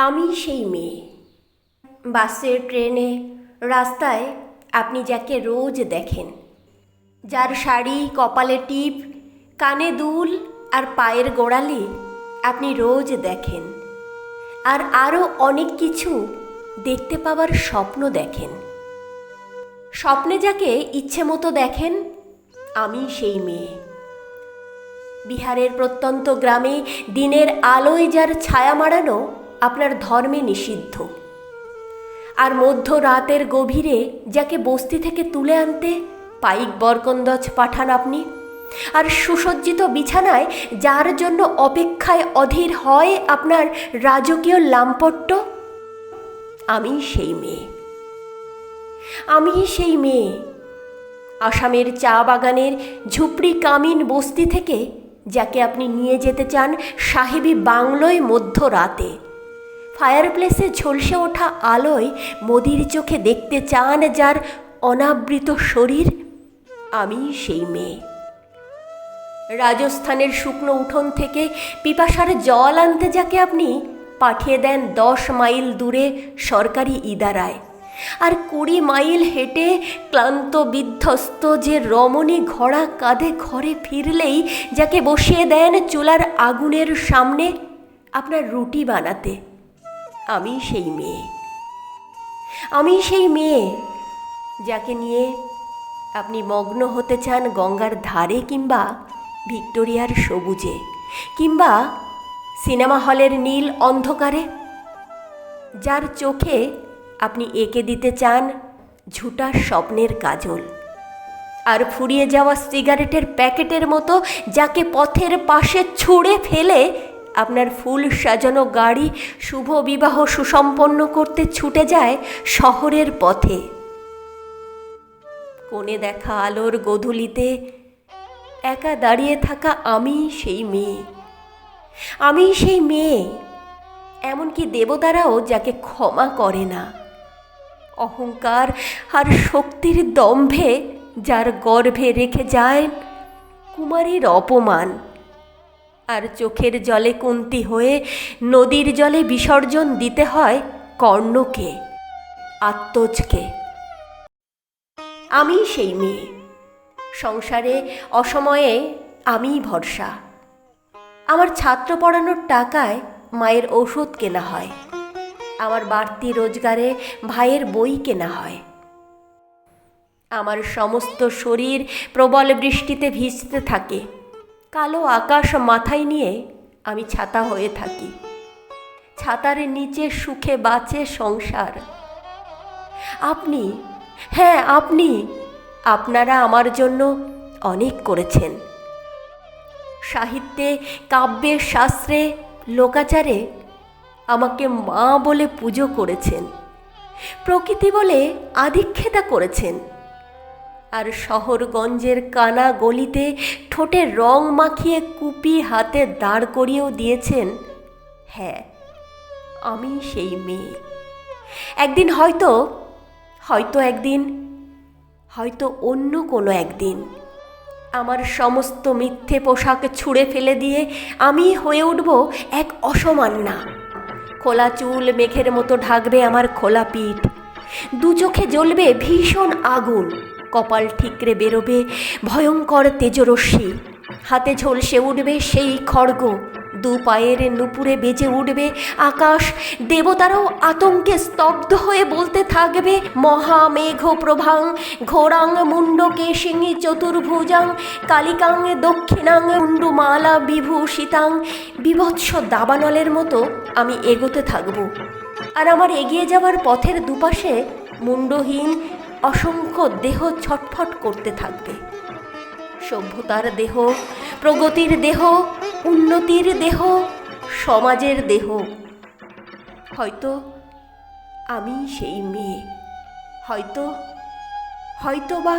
আমি সেই মেয়ে। বাসে ট্রেনে, রাস্তায় আপনি যাকে রোজ দেখেন। যার শাড়ি, কপালে টিপ, কানে দুল আর পায়ের গোড়ালি আপনি রোজ দেখেন। আর আরও অনেক কিছু দেখতে পাওয়ার স্বপ্ন দেখেন। স্বপ্নে যাকে ইচ্ছে মতো দেখেন, আমি সেই মেয়ে। বিহারের প্রত্যন্ত গ্রামে দিনের আলোয় যার ছায়া মারানো আপনার ধর্মে নিষিদ্ধ। আর মধ্য রাতের গভীরে যাকে বস্তি থেকে তুলে আনতে পাইক বরকন্দজ পাঠান আপনি। আর সুসজ্জিত বিছানায় যার জন্য অপেক্ষায় অধীর হয় আপনার রাজকীয় লাম্পট্য, আমি সেই মেয়ে। আমি সেই মেয়ে। আসামের চা বাগানের ঝুপড়ি কামিন বস্তি থেকে যাকে আপনি নিয়ে যেতে চান সাহেবী বাংলোয় মধ্যরাতে ফায়ারপ্লেসে ঝলসে ওঠা আলোয় মোদির চোখে দেখতে চান যার অনাবৃত শরীর, আমি সেই মেয়ে। রাজস্থানের শুকনো উঠোন থেকে পিপাসার জল আনতে যাকে আপনি পাঠিয়ে দেন দশ মাইল দূরে সরকারি ইদারায়। আর কুড়ি মাইল হেঁটে ক্লান্ত বিধ্বস্ত যে রমণী ঘোড়া কাঁধে ঘরে ফিরলেই যাকে বসিয়ে দেন চুলার আগুনের সামনে আপনার রুটি বানাতে। আমি সেই মেয়ে। আমি সেই মেয়ে যাকে নিয়ে আপনি মগ্ন হতে চান গঙ্গার ধারে কিংবা ভিক্টোরিয়ার সবুজে কিংবা সিনেমা হলের নীল অন্ধকারে, যার চোখে আপনি এঁকে দিতে চান ঝুটা স্বপ্নের কাজল আর ফুরিয়ে যাওয়া সিগারেটের প্যাকেটের মতো যাকে পথের পাশে ছুঁড়ে ফেলে আপনার ফুল সাজানো গাড়ি শুভ বিবাহ সুসম্পন্ন করতে ছুটে যায় শহরের পথে। কোণে দেখা আলোর গধূলিতে একা দাঁড়িয়ে থাকা আমি সেই মেয়ে। আমি সেই মেয়ে, এমনকি দেবতারাও যাকে ক্ষমা করে না। অহংকার আর শক্তির দম্ভে যার গর্ভে রেখে যায় কুমারীর অপমান। আর চোখের জলে কুন্তি হয়ে নদীর জলে বিসর্জন দিতে হয় কর্ণকে, আত্মজকে। আমি সেই মেয়ে। সংসারে, অসময়ে আমিই ভরসা। আমার ছাত্র পড়ানোর টাকায় মায়ের ঔষধ কেনা হয়। আমার বাড়তি রোজগারে ভাইয়ের বই কেনা হয়। আমার সমস্ত শরীর প্রবল বৃষ্টিতে ভিজতে থাকে। কালো আকাশ মাথায় নিয়ে আমি ছাতা হয়ে থাকি। ছাতার নিচে সুখে বাঁচে সংসার। আপনি হ্যাঁ আপনি, আপনারা আমার জন্য অনেক করেছেন। সাহিত্যে, কাব্যে, শাস্ত্রে, লোকাচারে আমাকে মা বলে পুজো করেছেন। প্রকৃতি বলে আধিক্ষেতা করেছেন। আর শহরগঞ্জের কানা গলিতে ঠোঁটে রং মাখিয়ে কুপি হাতে দাঁড় করিয়েও দিয়েছেন হ্যাঁ আমি সেই মেয়ে। একদিন হয়তো হয়তো একদিন, হয়তো অন্য কোনো একদিন, আমার সমস্ত মিথ্যে পোশাক ছুঁড়ে ফেলে দিয়ে আমি হয়ে উঠব এক অসমান্না খোলা চুল মেঘের মতো ঢাকবে আমার খোলা পিঠ। দু চোখে জ্বলবে ভীষণ আগুন। কপাল ঠিকরে বেরোবে, ভয়ঙ্কর তেজরশ্মি। হাতে ঝলসে উঠবে সেই খড়গ, দু পায়ের নুপুরে বেজে উঠবে আকাশ, দেবতারাও আতঙ্কে স্তব্ধ হয়ে বলতে থাকবে, মহামেঘ প্রভাং, ঘোরাং মুন্ড কেশিঙি চতুর্ভুজাং, কালিকাং দক্ষিণাং মুন্ডুমালা বিভূষিতাং। বিভৎস দাবানলের মতো আমি এগোতে থাকব। আর আমার এগিয়ে যাওয়ার পথের দুপাশে মুন্ডহীন অসংখ্য দেহ ছটফট করতে থাকবে। সভ্যতার দেহ, প্রগতির দেহ, উন্নতির দেহ, সমাজের দেহ। হয়তো আমি সেই মেয়ে, হয়তো হয়তো বা